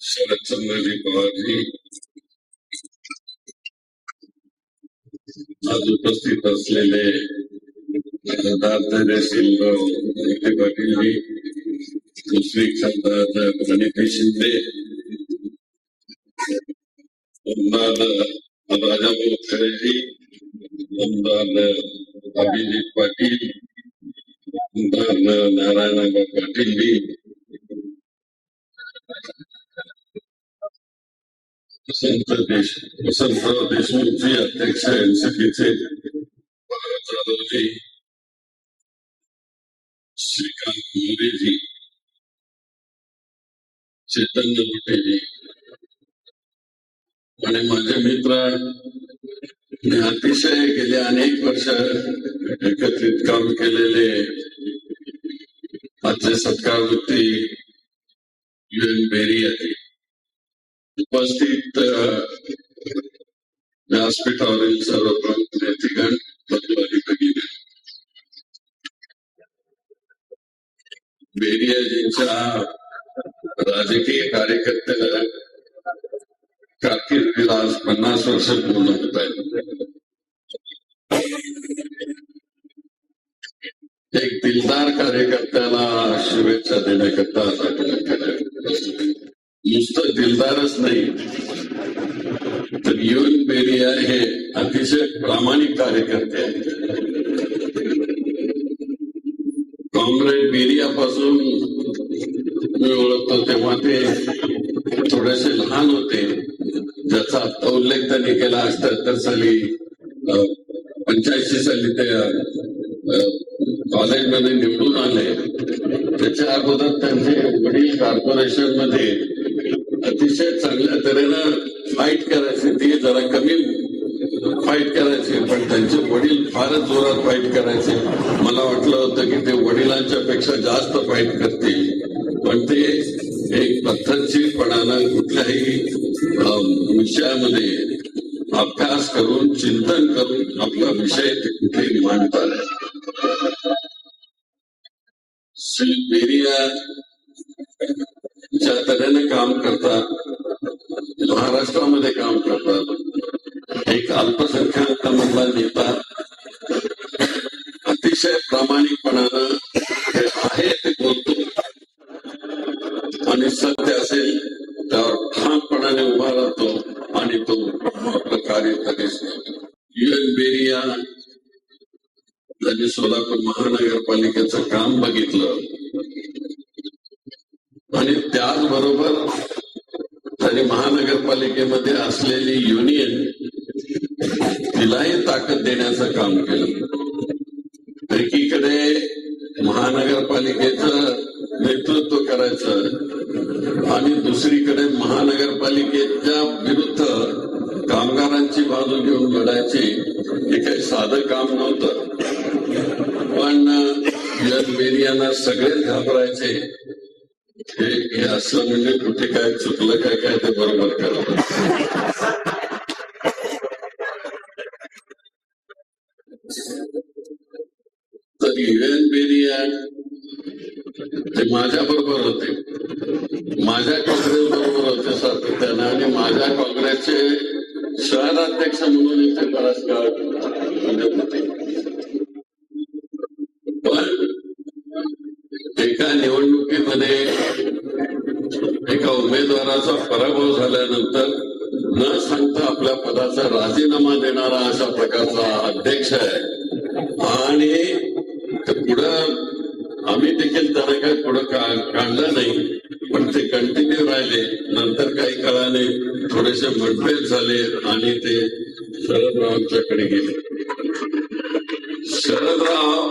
शरदचंद्रजी पवारजी आज उपस्थित असलेले पाटीलजी दुसरी खासदार प्रणिती शिंदे आमदार राजाभाऊ खरेजी आमदार अभिजित पाटील आमदार नारायणबा पाटीलजी वसंत देश वसंतराव देशमुखजी अध्यक्ष एनसीपीचे जाधवजी श्रीकांत मोरेजी चैतन्य मोठेजी आणि माझे मित्र मी अतिशय गेले अनेक वर्ष एकत्रित काम केलेले आजचे सत्कारवृत्ती यू एन बेरिया उपस्थित व्यासपीठावरील सर्व प्रमुख नेतेगण बंधू आणि भगिनी बेरियाजींच्या राजकीय कार्यकर्त्याला कारकिर्दीला आज पन्नास वर्ष पूर्ण होत आहेत. एक दिलदार कार्यकर्त्याला शुभेच्छा देण्याकरता आज आपण नुसतं दिलदारच नाही तर युन बेरिया हे अतिशय प्रामाणिक कार्यकर्ते आहेत कॉम्रेड बेरियापासून मी ओळखतो तेव्हा ते थोडेसे लहान होते ज्याचा आता उल्लेख त्यांनी केला अठ्याहत्तर साली पंच्याऐंशी साली ते कॉलेजमध्ये निवडून आले त्याच्या अगोदर त्यांचे वडील कॉर्पोरेशनमध्ये तऱ्हेनं फाईट करायचे ते जरा कमी फाईट करायचे. पण त्यांचे वडील फारच जोरात फाईट करायचे. मला वाटलं होतं की ते वडिलांच्या पेक्षा जास्त फाईट करतील. पण ते एक पद्धतशीरपणानं कुठल्याही विषयामध्ये अभ्यास करून चिंतन करून आपला विषय ते कुठेही मांडतात. श्री बेरिया ज्या तऱ्हेने काम करतात. महाराष्ट्रामध्ये काम करतात. एक अल्पसंख्याक मधला नेता. अतिशय प्रामाणिकपणानं जे आहे ते बोलतो. आणि सत्य असेल त्यावर ठामपणाने उभा राहतो आणि तो आपलं कार्य कधीच युएन बेरिया त्यांनी सोलापूर महानगरपालिकेचं काम बघितलं. आणि त्याचबरोबर महानगरपालिकेमध्ये असलेली युनियन तिलाही ताकद देण्याचं काम केलं. एकीकडे महानगरपालिकेचं नेतृत्व करायचं आणि दुसरीकडे महानगरपालिकेच्या विरुद्ध कामगारांची बाजू घेऊन लढायची हे काही साधं काम नव्हतं. पण सगळेच घाबरायचे. हे असं म्हणजे कुठे काय चुकलं काय काय ते बरोबर करा. तर युएन बेरिया ते माझ्या बरोबर होते. माझ्या काँग्रेस बरोबर होते सातत्यानं आणि माझ्या काँग्रेसचे शहराध्यक्ष म्हणून इथे बराच काळ म्हणजे होते. एका निवडणुकीमध्ये एका उमेदवाराचा पराभव झाल्यानंतर न सांगता आपल्या पदाचा राजीनामा देणारा अशा प्रकारचा अध्यक्ष आहे. आणि पुढं आम्ही देखील त्याला काही पुढं काढलं नाही पण ते कंटिन्यू राहिले. नंतर काही काळाने थोडेसे मतभेद झाले आणि ते शरदरावांच्याकडे गेले. शरदराव